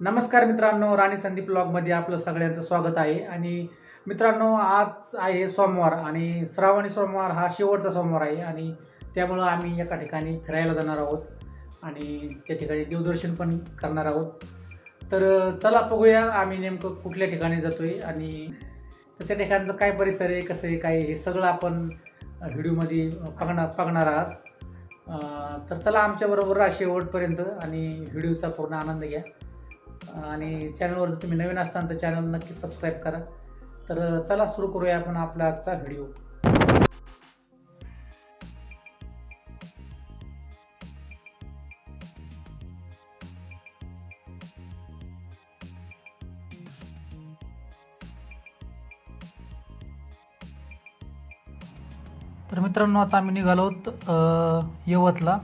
नमस्कार मित्रांनो राणी संदीप ब्लॉगमध्ये आपलं सगळ्यांचं स्वागत आहे. आणि मित्रांनो आज आहे सोमवार आणि श्रावणी सोमवार हा शेवटचा सोमवार आहे आणि त्यामुळं आम्ही एका ठिकाणी फिरायला जाणार आहोत आणि त्या ठिकाणी देवदर्शन पण करणार आहोत. तर चला बघूया आम्ही नेमकं कुठल्या ठिकाणी जातो आहे आणि त्या ठिकाणचं काय परिसर आहे कसं आहे काय हे सगळं आपण व्हिडिओमध्ये बघणार बघणार आहात. तर चला आमच्याबरोबर शेवटपर्यंत आणि व्हिडिओचा पूर्ण आनंद घ्या. आणि चॅनलवर जर तुम्ही नवीन असताल तर चॅनल नक्की सबस्क्राईब करा. तर चला सुरू करूया आपण आपला आजचा व्हिडिओ तर मित्रांनो आता आम्ही निघालो आहोत, यवतला.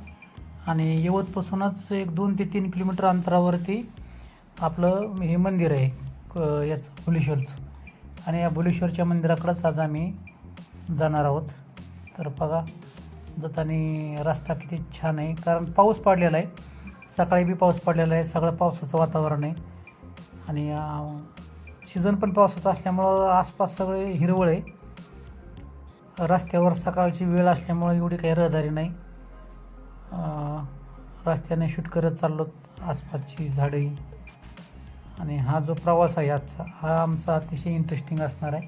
आणि यवतपासूनच एक दोन ते तीन किलोमीटर अंतरावरती आपलं हे मंदिर आहे क- याचं भुलेश्वरचं आणि या भुलेश्वरच्या मंदिराकडंच आज आम्ही जाणार आहोत. तर बघा जाताना रस्ता किती छान आहे. कारण पाऊस पडलेला आहे. सकाळी बी पाऊस पडलेला आहे. सगळं पावसाचं वातावरण आहे. आणि सीझन पण पावसाचं असल्यामुळं आसपास सगळे हिरवळ आहे. रस्त्यावर सकाळची वेळ असल्यामुळं एवढी काही रहदारी नाही. रस्त्याने शूट करत चाललो आसपासची झाडे आणि हा जो प्रवास आहे आजचा हा आमचा अतिशय इंटरेस्टिंग असणार आहे.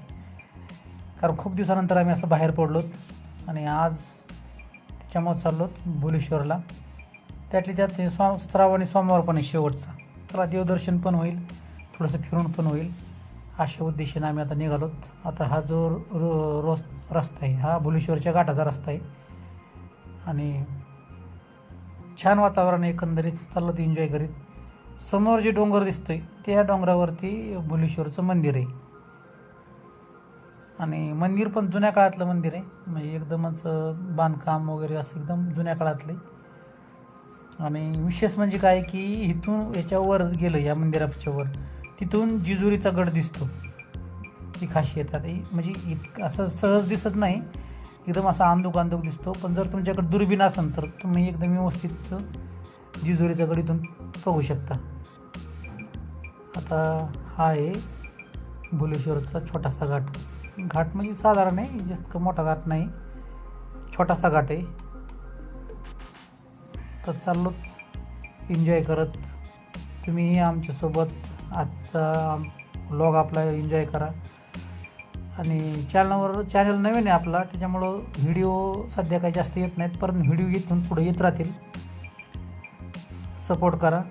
कारण खूप दिवसानंतर आम्ही असं बाहेर पडलोत आणि आज त्याच्यामुळे चाललोत भुलेश्वरला त्यातली त्यात हे स्वा आणि सोमवार पण आहे शेवटचा. चला देवदर्शन पण होईल थोडंसं फिरून पण होईल अशा उद्देशाने आम्ही आता निघालोत. आता हा जो रो रोस रस्ता आहे हा भुलेश्वरच्या घाटाचा रस्ता आहे. आणि छान वातावरण एकंदरीत चाललो एन्जॉय करीत. समोर जे डोंगर दिसतोय त्या डोंगरावरती भुलेश्वरचं मंदिर आहे. आणि मंदिर पण जुन्या काळातलं मंदिर आहे. म्हणजे एकदमच बांधकाम वगैरे असं एकदम जुन्या काळातलं आहे आणि विशेष म्हणजे काय की इथून याच्यावर गेलं या मंदिराच्या वर. तिथून जिजुरीचा गड दिसतो. ती खासियत आहे. म्हणजे इत असं सहज दिसत नाही. एकदम असा आंदूक आंदूक दिसतो. पण जर तुमच्याकडे दुर्बीण असेल तर तुम्ही एकदम व्यवस्थित जिजुरीचा गड इथून बघू शकता. आता हा आहे भुलेश्वरचा छोटासा घाट. घाट म्हणजे साधारण आहे जास्त मोठा घाट नाही. छोटासा घाट आहे. तर चाललोच. एन्जॉय करत. तुम्हीही आमच्यासोबत आजचा लॉग आपला एन्जॉय करा. आणि चॅनलवर चॅनल नवीन आहे आपला त्याच्यामुळं व्हिडिओ सध्या काही जास्त येत नाहीत पण व्हिडिओ इथून पुढे येत राहतील. सपोर्ट करा.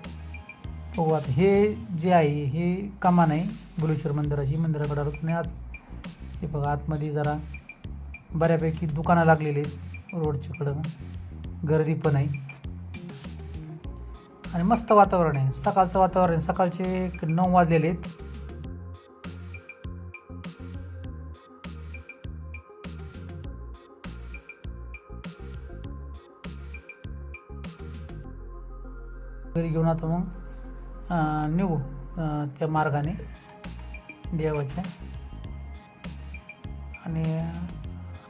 पोवात आता हे जे आहे हे कमान आहे बुलेश्वर मंदिराची मंदिराकडे आलो तुम्ही आज. हे बघा आतमध्ये जरा बऱ्यापैकी दुकानं लागलेली आहेत. रोडच्याकडं गर्दी पण आहे. आणि मस्त वातावरण आहे. सकाळचं वातावरण आहे. सकाळचे एक नऊ वाजलेले आहेत. घरी घेऊन आता मग निघू त्या मार्गाने देवाच्या. आणि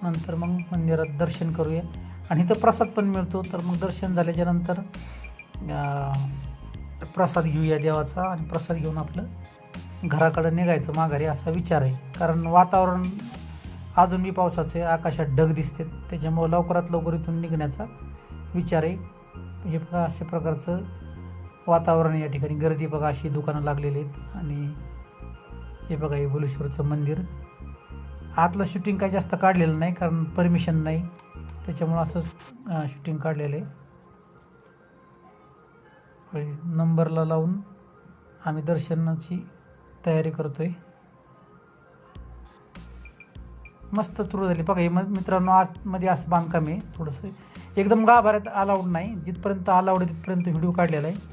नंतर मग मंदिरात दर्शन करूया. आणि इथं प्रसाद पण मिळतो. तर मग दर्शन झाल्याच्यानंतर प्रसाद घेऊया देवाचा. आणि प्रसाद घेऊन आपलं घराकडं निघायचं माघारी असा विचार आहे. कारण वातावरण अजून मी पावसाचं आहे आकाशात ढग दिसते त्याच्यामुळं लवकरात लवकर इथून निघण्याचा विचार आहे. हे अशा प्रकारचं वातावरण या ठिकाणी गर्दी बघा अशी दुकानं लागलेली आहेत. आणि हे बघा हे बुलेश्वरचं मंदिर. आतलं शूटिंग काही जास्त काढलेलं नाही कारण परमिशन नाही. त्याच्यामुळं असंच शूटिंग काढलेलं आहे. नंबरला लावून आम्ही दर्शनाची तयारी करतोय. मस्त तुरू झाली. बघा हे म- मित्रांनो आतमध्ये असं बांधकाम आहे. थोडंसं एकदम गाभाऱ्यात अलाउड नाही. जिथपर्यंत अलाउड आहे तिथपर्यंत व्हिडिओ काढलेला आहे.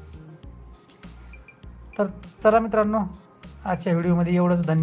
तर चला मित्रांनो आजच्या व्हिडिओमध्ये एवढंच. धन्यवाद.